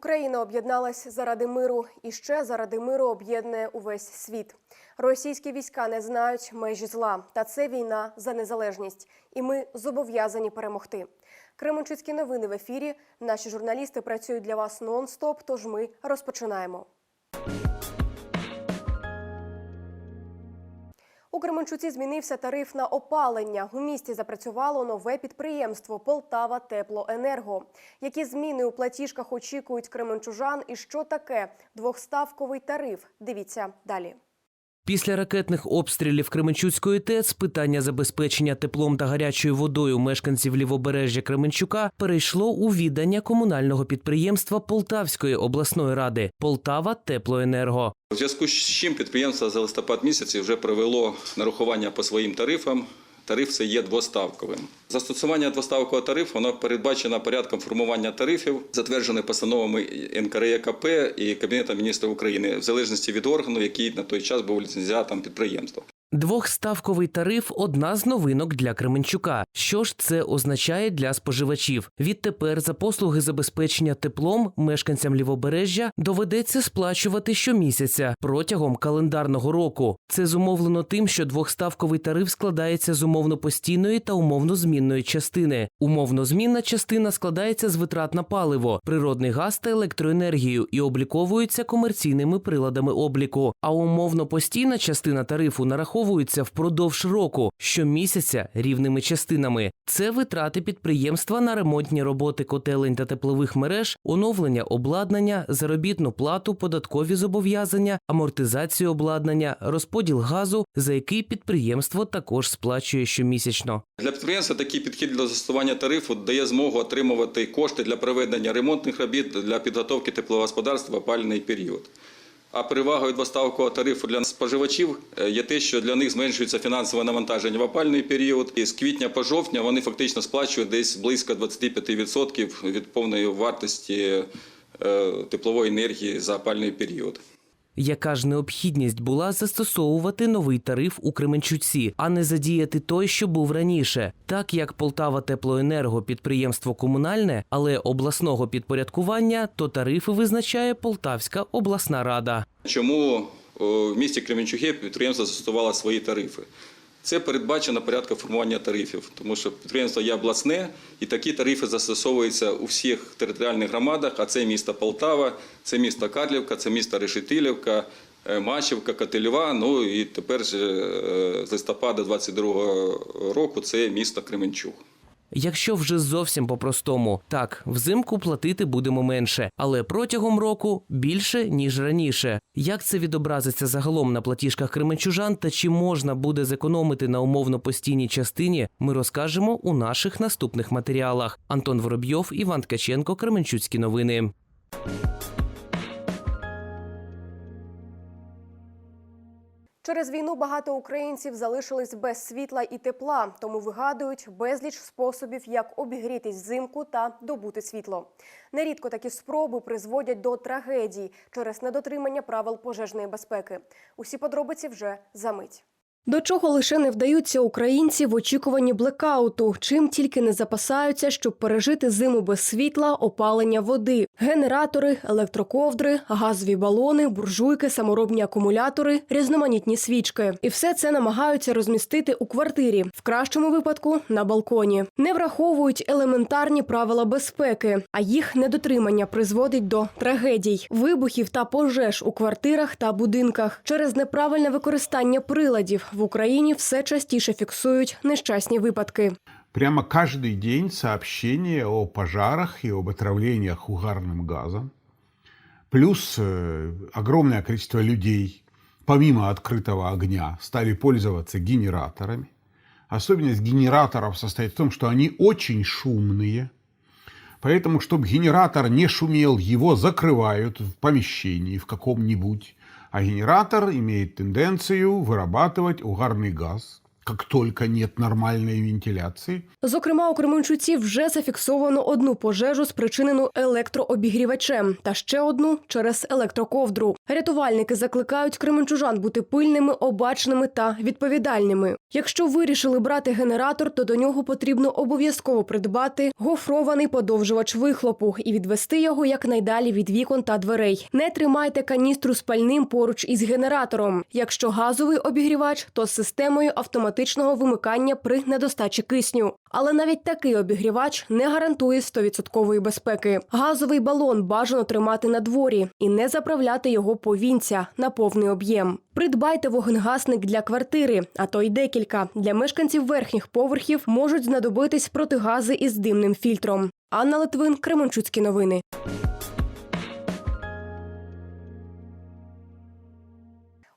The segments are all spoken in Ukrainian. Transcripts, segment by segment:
Україна об'єдналась заради миру і ще заради миру об'єднує увесь світ. Російські війська не знають межі зла, та це війна за незалежність. І ми зобов'язані перемогти. Кременчуцькі новини в ефірі. Наші журналісти працюють для вас нон-стоп. Тож ми розпочинаємо. Кременчуці змінився тариф на опалення. У місті запрацювало нове підприємство Полтава Теплоенерго. Які зміни у платіжках очікують кременчужан і що таке двохставковий тариф? Дивіться далі. Після ракетних обстрілів Кременчуцької ТЕЦ питання забезпечення теплом та гарячою водою мешканців лівобережжя Кременчука перейшло у віддання комунального підприємства Полтавської обласної ради Полтава Теплоенерго. У зв'язку з чим підприємство за листопад місяці вже провело нарахування по своїм тарифам. Тариф це є двоставковим. Застосування двоставкового тарифу воно передбачено порядком формування тарифів, затверджений постановами НКРЕКП і Кабінетом міністрів України, в залежності від органу, який на той час був ліцензіатом підприємства. Двохставковий тариф одна з новинок для Кременчука. Що ж це означає для споживачів? Відтепер за послуги забезпечення теплом мешканцям лівобережжя доведеться сплачувати щомісяця протягом календарного року. Це зумовлено тим, що двохставковий тариф складається з умовно постійної та умовно змінної частини. Умовно змінна частина складається з витрат на паливо, природний газ та електроенергію і обліковується комерційними приладами обліку. А умовно постійна частина тарифу нараховується впродовж року щомісяця рівними частинами. Це витрати підприємства на ремонтні роботи котелень та теплових мереж, оновлення обладнання, заробітну плату, податкові зобов'язання, амортизацію обладнання, розподіл газу, за який підприємство також сплачує щомісячно. Для підприємства такий підхід до застосування тарифу дає змогу отримувати кошти для проведення ремонтних робіт для підготовки теплового господарства в опалювальний період. А перевагою двоставкового тарифу для споживачів е, є те, що для них зменшується фінансове навантаження в опальний період. І з квітня по жовтня вони фактично сплачують десь близько 25% від повної вартості е, теплової енергії за опальний період. Яка ж необхідність була застосовувати новий тариф у Кременчуці, а не задіяти той, що був раніше, так як Полтава Теплоенерго підприємство комунальне, але обласного підпорядкування, то тарифи визначає Полтавська обласна рада. Чому в місті Кременчуге підприємство застосувало свої тарифи? Це передбачено порядка формування тарифів, тому що підприємство є обласне, і такі тарифи застосовуються у всіх територіальних громадах, а це місто Полтава, це місто Карлівка, це місто Решетилівка, е, Мачівка, Котельова, ну і тепер е, з листопада 22 року це місто Кременчуг. Якщо вже зовсім по-простому, так, взимку платити будемо менше, але протягом року більше, ніж раніше. Як це відобразиться загалом на платіжках кременчужан та чи можна буде зекономити на умовно постійній частині, ми розкажемо у наших наступних матеріалах. Антон Воробйов, Іван Ткаченко, Кременчуцькі новини. Через війну багато українців залишились без світла і тепла, тому вигадують безліч способів, як обігрітись взимку та добути світло. Нерідко такі спроби призводять до трагедій через недотримання правил пожежної безпеки. Усі подробиці вже за мить. До чого лише не вдаються українці в очікуванні блекауту, чим тільки не запасаються, щоб пережити зиму без світла, опалення води, генератори, електроковдри, газові балони, буржуйки, саморобні акумулятори, різноманітні свічки. І все це намагаються розмістити у квартирі, в кращому випадку на балконі. Не враховують елементарні правила безпеки, а їх недотримання призводить до трагедій, вибухів та пожеж у квартирах та будинках через неправильне використання приладів. В Україні все частіше фіксують нещасні випадки. Прямо каждый день сообщения о пожарах и об отравлениях угарным газом. Плюс э, огромное количество людей, помимо открытого огня, стали пользоваться генераторами. Особенность генераторов состоит в том, что они очень шумные. Поэтому, чтобы генератор не шумел, его закрывают в помещении в каком-нибудь. А генератор имеет тенденцию вырабатывать угарный газ. как только нет нормальной вентиляции. Зокрема, у Кременчуці вже зафіксовано одну пожежу, спричинену електрообігрівачем, та ще одну через електроковдру. Рятувальники закликають кременчужан бути пильними, обачними та відповідальними. Якщо вирішили брати генератор, то до нього потрібно обов'язково придбати гофрований подовжувач вихлопу і відвести його якнайдалі від вікон та дверей. Не тримайте каністру з пальним поруч із генератором. Якщо газовий обігрівач, то з системою автоматичного вимикання при недостачі кисню. Але навіть такий обігрівач не гарантує 100% безпеки. Газовий балон бажано тримати на дворі і не заправляти його повінця на повний об'єм. Придбайте вогнегасник для квартири, а то й декілька. Для мешканців верхніх поверхів можуть знадобитись протигази із димним фільтром. Анна Литвин, Кременчуцькі новини. –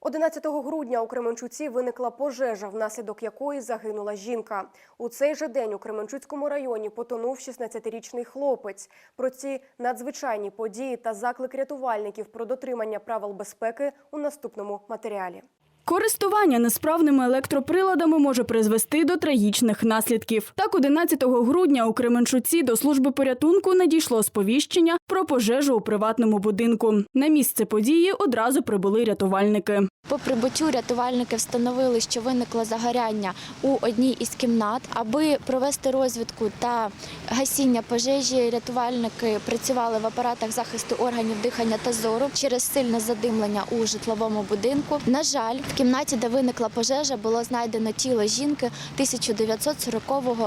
11 грудня у Кременчуці виникла пожежа, внаслідок якої загинула жінка. У цей же день у Кременчуцькому районі потонув 16-річний хлопець. Про ці надзвичайні події та заклик рятувальників про дотримання правил безпеки у наступному матеріалі. Користування несправними електроприладами може призвести до трагічних наслідків. Так, 11 грудня у Кременчуці до служби порятунку надійшло сповіщення про пожежу у приватному будинку. На місце події одразу прибули рятувальники. По прибуттю рятувальники встановили, що виникло загоряння у одній із кімнат. Аби провести розвідку та гасіння пожежі, рятувальники працювали в апаратах захисту органів дихання та зору через сильне задимлення у житловому будинку. На жаль, кімнаті, де виникла пожежа, було знайдено тіло жінки 1940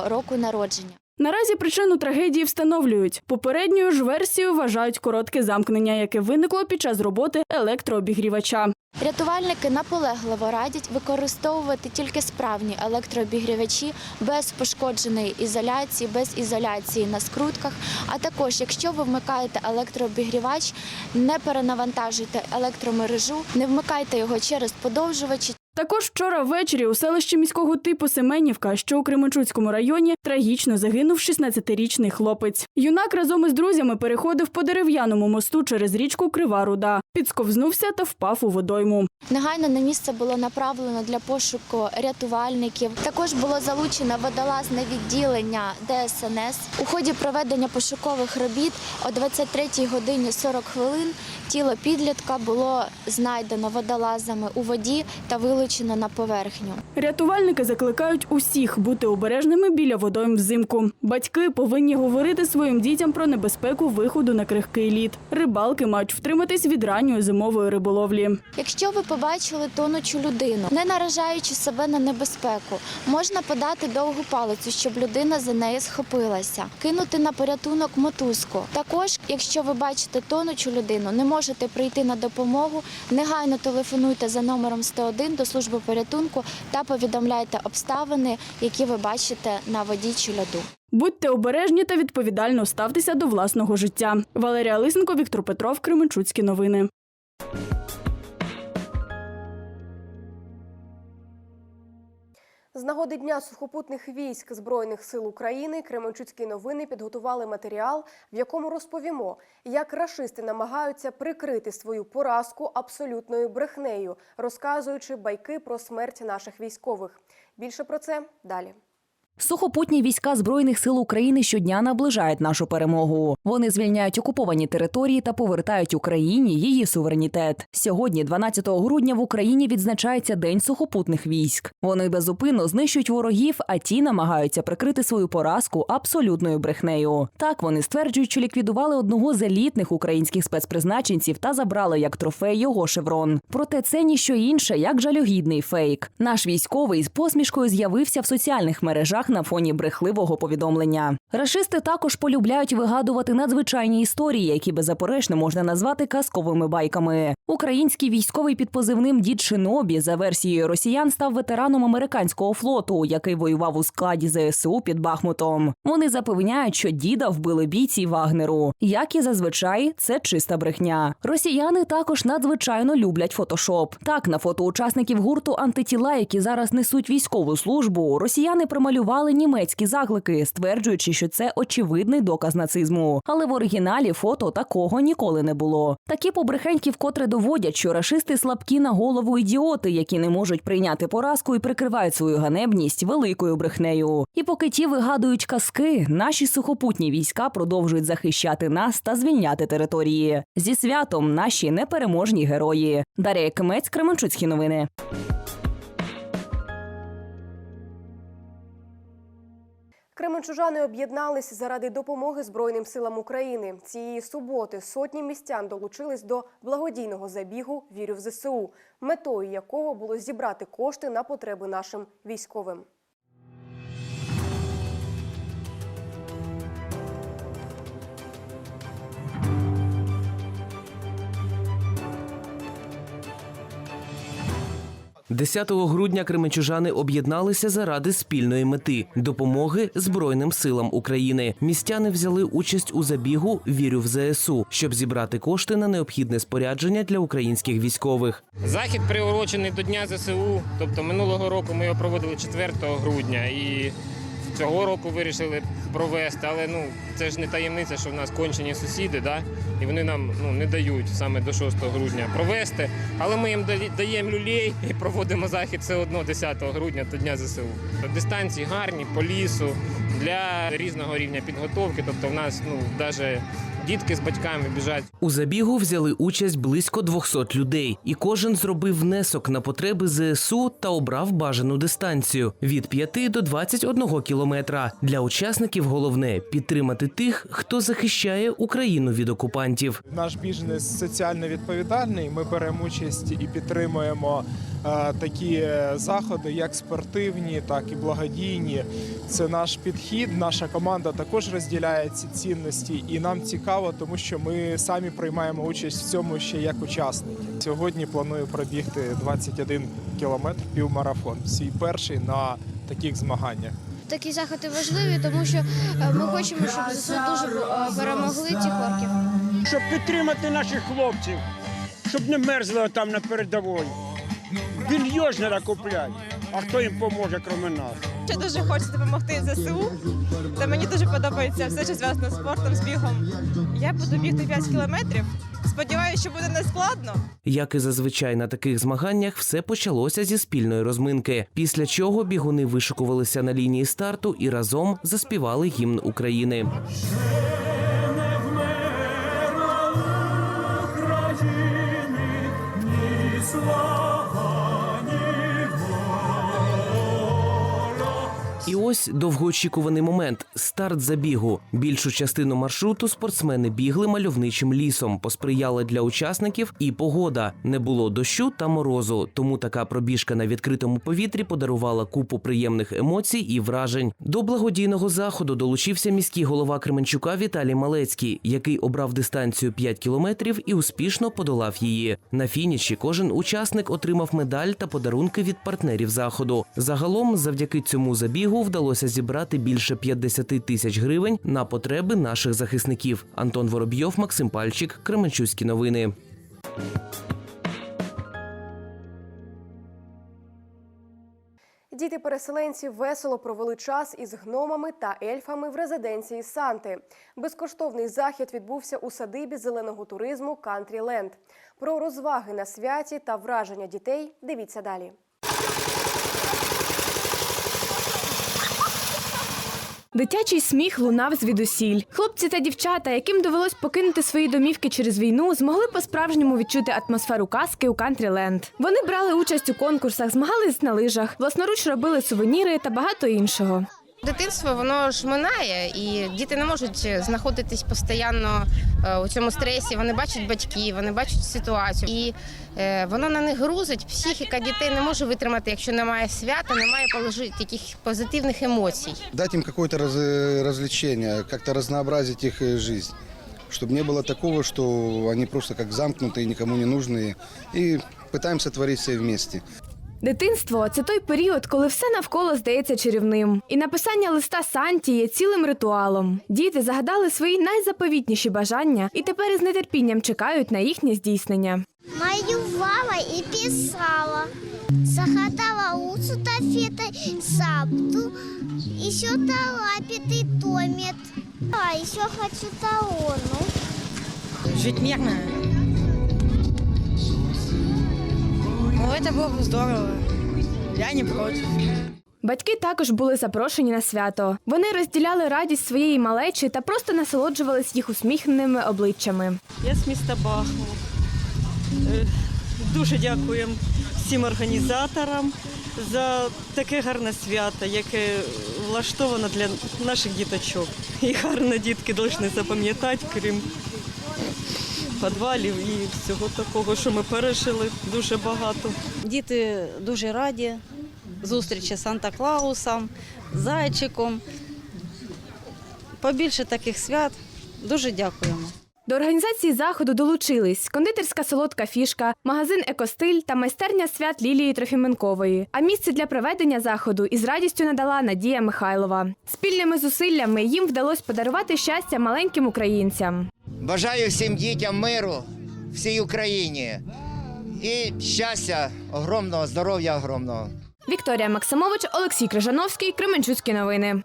року народження. Наразі причину трагедії встановлюють. Попередньою ж версією вважають коротке замкнення, яке виникло під час роботи електрообігрівача. Рятувальники наполегливо радять використовувати тільки справні електрообігрівачі без пошкодженої ізоляції, без ізоляції на скрутках. А також, якщо ви вмикаєте електрообігрівач, не перенавантажуйте електромережу, не вмикайте його через подовжувачі. Також вчора ввечері у селищі міського типу Семенівка, що у Кременчуцькому районі, трагічно загинув 16-річний хлопець. Юнак разом із друзями переходив по дерев'яному мосту через річку Крива Руда, підсковзнувся та впав у водойму. Негайно на місце було направлено для пошуку рятувальників. Також було залучено водолазне відділення ДСНС. У ході проведення пошукових робіт о 23 годині 40 хвилин тіло підлітка було знайдено водолазами у воді та вилучено на поверхню. Рятувальники закликають усіх бути обережними біля водойм взимку. Батьки повинні говорити своїм дітям про небезпеку виходу на крихкий лід. Рибалки мають втриматись від ранньої зимової риболовлі. Якщо ви побачили тонучу людину, не наражаючи себе на небезпеку, можна подати довгу палицю, щоб людина за неї схопилася, кинути на порятунок мотузку. Також, якщо ви бачите тонучу людину, не можете прийти на допомогу, негайно телефонуйте за номером 101 до служби порятунку та повідомляйте обставини, які ви бачите на воді чи льоду. Будьте обережні та відповідально ставтеся до власного життя. Валерія Лисенко, Віктор Петров, Кременчуцькі новини. З нагоди Дня сухопутних військ Збройних сил України Кременчуцькі новини підготували матеріал, в якому розповімо, як рашисти намагаються прикрити свою поразку абсолютною брехнею, розказуючи байки про смерть наших військових. Більше про це далі. Сухопутні війська збройних сил України щодня наближають нашу перемогу. Вони звільняють окуповані території та повертають Україні її суверенітет. Сьогодні, 12 грудня, в Україні відзначається День сухопутних військ. Вони безупинно знищують ворогів, а ті намагаються прикрити свою поразку абсолютною брехнею. Так вони стверджують, що ліквідували одного з елітних українських спецпризначенців та забрали як трофей його шеврон. Проте це ніщо інше, як жалюгідний фейк. Наш військовий з посмішкою з'явився в соціальних мережах на фоні брехливого повідомлення. Рашисти також полюбляють вигадувати надзвичайні історії, які беззаперечно можна назвати казковими байками. Український військовий під позивним Дід Шинобі за версією росіян став ветераном американського флоту, який воював у складі ЗСУ під Бахмутом. Вони запевняють, що діда вбили бійці Вагнеру. Як і зазвичай, це чиста брехня. Росіяни також надзвичайно люблять фотошоп. Так, на фото учасників гурту антитіла, які зараз несуть військову службу, росіяни прималювали цитували німецькі заклики, стверджуючи, що це очевидний доказ нацизму. Але в оригіналі фото такого ніколи не було. Такі побрехеньки вкотре доводять, що рашисти слабкі на голову ідіоти, які не можуть прийняти поразку і прикривають свою ганебність великою брехнею. І поки ті вигадують казки, наші сухопутні війська продовжують захищати нас та звільняти території. Зі святом наші непереможні герої. Дар'я Кимець, Кременчуцькі новини. Кременчужани об'єднались заради допомоги Збройним силам України. Цієї суботи сотні містян долучились до благодійного забігу Вірю в ЗСУ, метою якого було зібрати кошти на потреби нашим військовим. – 10 грудня кременчужани об'єдналися заради спільної мети допомоги Збройним силам України. Містяни взяли участь у забігу Вірю в ЗСУ, щоб зібрати кошти на необхідне спорядження для українських військових. Захід приурочений до Дня ЗСУ. Тобто минулого року ми його проводили 4 грудня і цього року вирішили провести. Але ну це ж не таємниця, що в нас кончені сусіди, да? і вони нам ну, не дають саме до 6 грудня провести. Але ми їм даємо люлей і проводимо захід все одно 10 грудня до Дня ЗСУ. Дистанції гарні по лісу для різного рівня підготовки. Тобто в нас ну навіть дітки з батьками біжать. У забігу взяли участь близько 200 людей, і кожен зробив внесок на потреби ЗСУ та обрав бажану дистанцію від 5 до 21 кілометра. Для учасників головне підтримати тих, хто захищає Україну від окупантів. Наш бізнес соціально відповідальний. Ми беремо участь і підтримуємо е, такі заходи, як спортивні, так і благодійні. Це наш підхід. Наша команда також розділяє ці цінності, і нам цікаво, тому що ми самі приймаємо участь в цьому ще як учасники. Сьогодні планую пробігти 21 кілометр півмарафон. Свій перший на таких змаганнях. Такі заходи важливі, тому що е, ми хочемо, щоб ЗСУ дуже е, перемогли цих орків. щоб підтримати наших хлопців, щоб не мерзли там на передовій. Більйо ж треба купляти. А хто їм поможе, крім нас? Ще дуже хочу допомогти ЗСУ. Та мені дуже подобається все, що зв'язано з спортом, з бігом. Я буду бігти 5 кілометрів. Сподіваюся, що буде не складно. Як і зазвичай на таких змаганнях, все почалося зі спільної розминки. Після чого бігуни вишикувалися на лінії старту і разом заспівали гімн України. Ось довгоочікуваний момент старт забігу. Більшу частину маршруту спортсмени бігли мальовничим лісом. Посприяла для учасників і погода. Не було дощу та морозу. Тому така пробіжка на відкритому повітрі подарувала купу приємних емоцій і вражень. До благодійного заходу долучився міський голова Кременчука Віталій Малецький, який обрав дистанцію 5 кілометрів і успішно подолав її. На фініші кожен учасник отримав медаль та подарунки від партнерів заходу. Загалом, завдяки цьому забігу, вдалося зібрати більше 50 тисяч гривень на потреби наших захисників. Антон Воробйов, Максим Пальчик, Кременчуцькі новини. Діти переселенців весело провели час із гномами та ельфами в резиденції Санти. Безкоштовний захід відбувся у садибі зеленого туризму Кантріленд. Про розваги на святі та враження дітей дивіться далі. Дитячий сміх лунав звідусіль. Хлопці та дівчата, яким довелось покинути свої домівки через війну, змогли по-справжньому відчути атмосферу казки у Кантріленд. Вони брали участь у конкурсах, змагались на лижах, власноруч робили сувеніри та багато іншого. Дитинство воно ж минає, і діти не можуть знаходитись постійно е, у цьому стресі. Вони бачать батьків, вони бачать ситуацію, і е, воно на них грузить. Психіка дітей не може витримати, якщо немає свята, немає положити яких позитивних емоцій. дать им какое-то раз- э, развлечение, как-то разнообразить их э, жизнь, чтобы не было такого, что они просто как замкнутые, никому не нужные, и пытаемся творить все вместе. Дитинство це той період, коли все навколо здається чарівним. І написання листа Санті є цілим ритуалом. Діти загадали свої найзаповітніші бажання і тепер із нетерпінням чекають на їхнє здійснення. Малювала і писала Захотала луцу тафетой, сапту, еще талапит и томит. А еще хочу талону. Жить мирно. Ну, это было бы здорово. Я не против. Батьки також були запрошені на свято. Вони розділяли радість своєї малечі та просто насолоджувались їх усміхненими обличчями. Я з міста Бахмут. Е, Дуже дякуємо всім організаторам за таке гарне свято, яке влаштовано для наших діточок. І гарно дітки повинні запам'ятати, крім підвалів і всього такого, що ми пережили дуже багато. Діти дуже раді зустрічі з Санта-Клаусом, зайчиком. Побільше таких свят. Дуже дякуємо. До організації заходу долучились кондитерська солодка фішка, магазин Екостиль та майстерня свят Лілії Трофіменкової. А місце для проведення заходу із радістю надала Надія Михайлова. Спільними зусиллями їм вдалося подарувати щастя маленьким українцям. Бажаю всім дітям миру, всій Україні і щастя, огромного, здоров'я огромного. Вікторія Максимович, Олексій Крижановський, Кременчуцькі новини.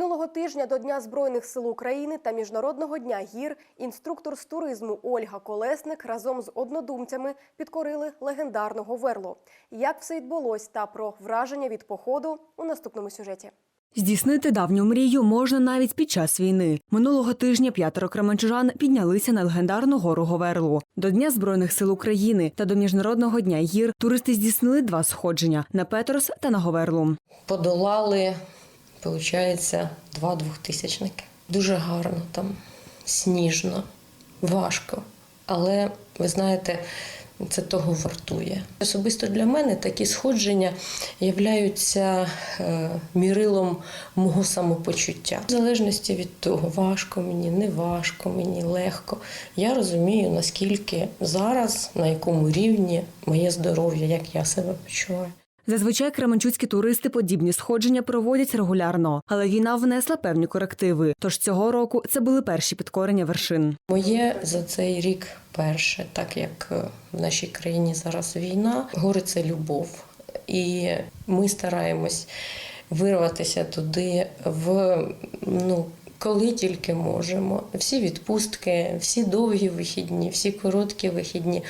Минулого тижня до Дня Збройних сил України та Міжнародного дня гір інструктор з туризму Ольга Колесник разом з однодумцями підкорили легендарного верло. Як все відбулось та про враження від походу у наступному сюжеті. Здійснити давню мрію можна навіть під час війни. Минулого тижня п'ятеро кременчужан піднялися на легендарну гору Говерлу. До Дня Збройних сил України та до Міжнародного дня гір туристи здійснили два сходження на Петрос та на Говерлу. Подолали, виходить, два двохтисячники. Дуже гарно там, сніжно, важко. Але ви знаєте, це того вартує. Особисто для мене такі сходження являються е, мірилом мого самопочуття. В залежності від того, важко мені, не важко мені, легко. Я розумію, наскільки зараз, на якому рівні моє здоров'я, як я себе почуваю. Зазвичай кременчуцькі туристи подібні сходження проводять регулярно, але війна внесла певні корективи. Тож цього року це були перші підкорення вершин. Моє за цей рік перше, так як е, в нашій країні зараз війна, гори це любов. І ми стараємось вирватися туди в ну. Коли тільки можемо, всі відпустки, всі довгі вихідні, всі короткі вихідні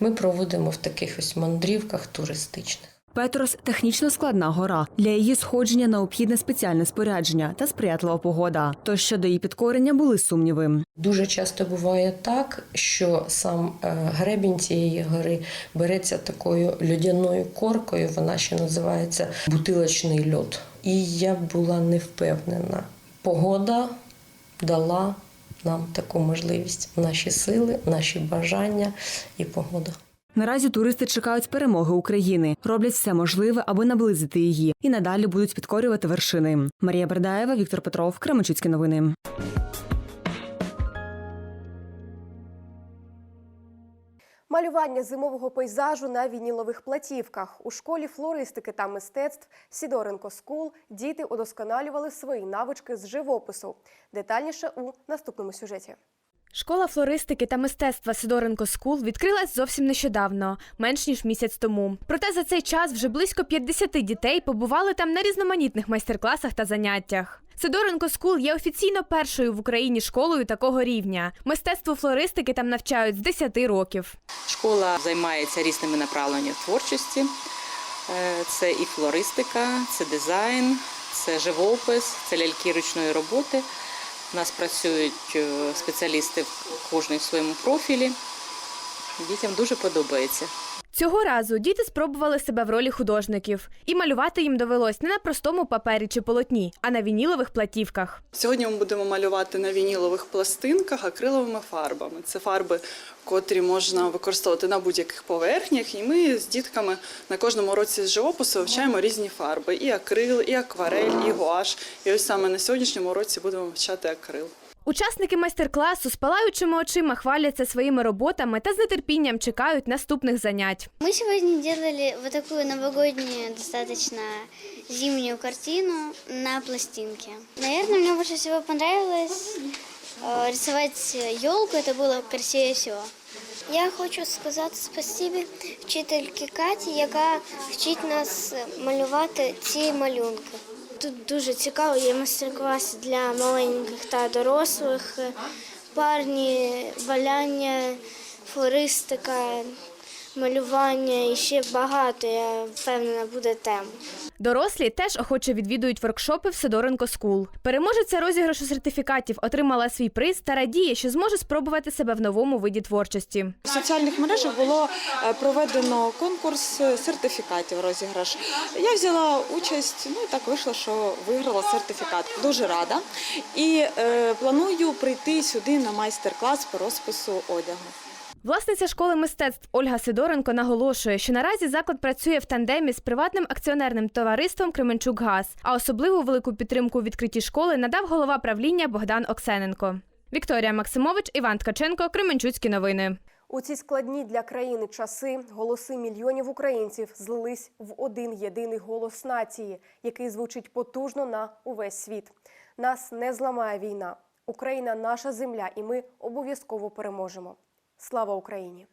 ми проводимо в таких ось мандрівках туристичних. Петрос технічно складна гора. Для її сходження необхідне спеціальне спорядження та сприятлива погода. Тож щодо її підкорення були сумніви. Дуже часто буває так, що сам е, гребінь цієї гори береться такою льодяною коркою, вона ще називається бутилочний льод. І я була не впевнена. Погода дала нам таку можливість. Наші сили, наші бажання і погода. Наразі туристи чекають перемоги України, роблять все можливе, аби наблизити її, і надалі будуть підкорювати вершини. Марія Бердаєва, Віктор Петров, Кременчуцькі новини. Малювання зимового пейзажу на вінілових платівках у школі флористики та мистецтв Сідоренко Скул діти удосконалювали свої навички з живопису. Детальніше у наступному сюжеті. Школа флористики та мистецтва Сидоренко Скул відкрилась зовсім нещодавно, менш ніж місяць тому. Проте за цей час вже близько 50 дітей побували там на різноманітних майстер-класах та заняттях. Сидоренко Скул є офіційно першою в Україні школою такого рівня. Мистецтво флористики там навчають з 10 років. Школа займається різними направленнями творчості. Е, Це і флористика, це дизайн, це живопис, це ляльки ручної роботи. У нас працюють е, спеціалісти в кожній своєму профілі. Дітям дуже подобається. Цього разу діти спробували себе в ролі художників, і малювати їм довелось не на простому папері чи полотні, а на вінілових платівках. Сьогодні ми будемо малювати на вінілових пластинках акриловими фарбами. Це фарби, котрі можна використовувати на будь-яких поверхнях. І ми з дітками на кожному році з живопису вивчаємо різні фарби: і акрил, і акварель, і гуаш. І ось саме на сьогоднішньому році будемо вивчати акрил. Учасники майстер-класу з палаючими очима хваляться своїми роботами та з нетерпінням чекають наступних занять. Мы сегодня делали вот такую новогоднюю, достаточно зимнюю картину на пластинке. Наверное, мне больше всего понравилось э, рисовать елку, это было красивее всего. Я хочу сказати спасибі вчительці Каті, яка вчить нас малювати ці малюнки. Тут дуже цікаво, є майстер-клас для маленьких та дорослих, парні, валяння, флористика, малювання і ще багато, я впевнена, буде тем. Дорослі теж охоче відвідують воркшопи в Сидоренко Скул. Переможеця розіграшу сертифікатів отримала свій приз та радіє, що зможе спробувати себе в новому виді творчості. В соціальних мережах було е, проведено конкурс е, сертифікатів розіграш. Я взяла участь, ну і так вийшло, що виграла сертифікат. Дуже рада. І е, планую прийти сюди на майстер-клас по розпису одягу. Власниця школи мистецтв Ольга Сидоренко наголошує, що наразі заклад працює в тандемі з приватним акціонерним товариством Кременчук-Газ, а особливу велику підтримку у відкритті школи надав голова правління Богдан Оксененко. Вікторія Максимович, Іван Ткаченко, Кременчуцькі новини. У ці складні для країни часи голоси мільйонів українців злились в один єдиний голос нації, який звучить потужно на увесь світ. Нас не зламає війна. Україна наша земля, і ми обов'язково переможемо. Слава Україні!